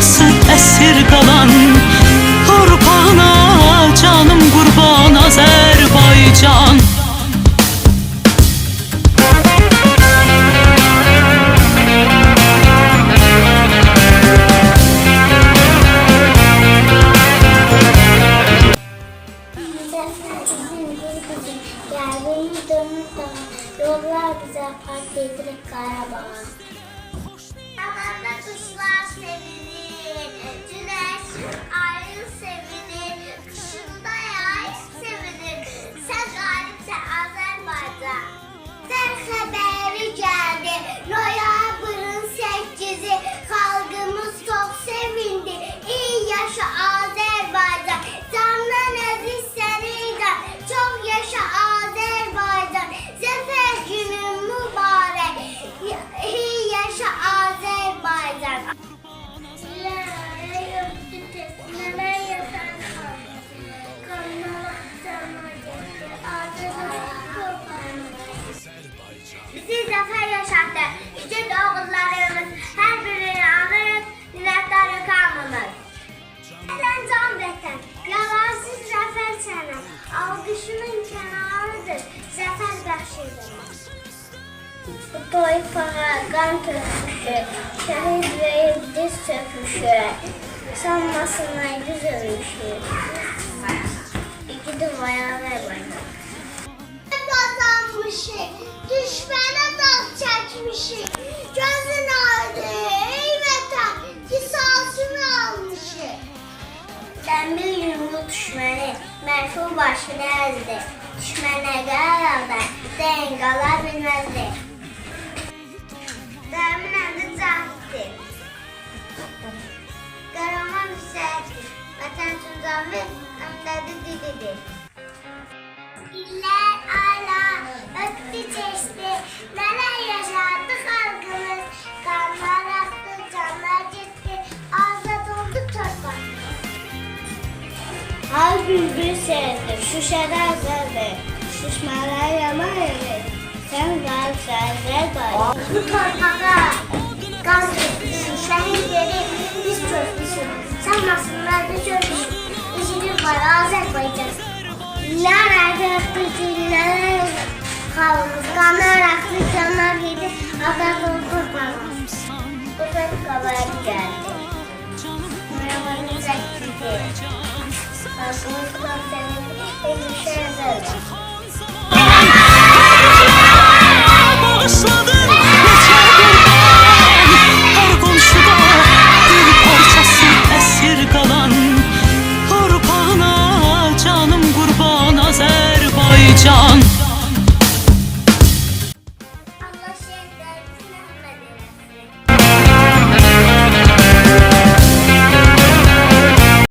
sevdası esir kalan Torpağına canım kurban Azerbaycan Yollar bize fark edilir Karabağ'a. Havanda kuşlar sevinir. Algışının kenarıdır, zafer bəxşidir. Bu toyfağa qan tökmüşü, şəhid verib diz çökmüşü, sanmasınlar biz ölmüşük. İki duvaya ver bana. Kazanmışık, düşmana dal çəkmişik, gözün aydın ey vətən, qisasını almışıq. Dəmir yumru düşməni, mərfu başını əzdi, düşmənə qarada, dən qala bilməzdi. Dəmin əndi cahiddir, qaraman hüsəyətdir, vətən üçün ver, əmdədi dididir. İller ala öptü çeşti, neler Her bülbül sevdi, şu şerer sevdi, şişmeler yaman evi. Sen kalpsen ver bari. Bu torpağa gaz düştü, şehirleri biz çökmüşüz. Sanmasınlar biz çökmüşüz. İşimiz var Azerbaycan. İller ayaktı, diller halımız. Kanlar aktı, canlar yedi, azat oldu torpağımız. Bu ses kabarı geldi. Merhaba, güzel kalsınız. Aferin. Elbise yazarım.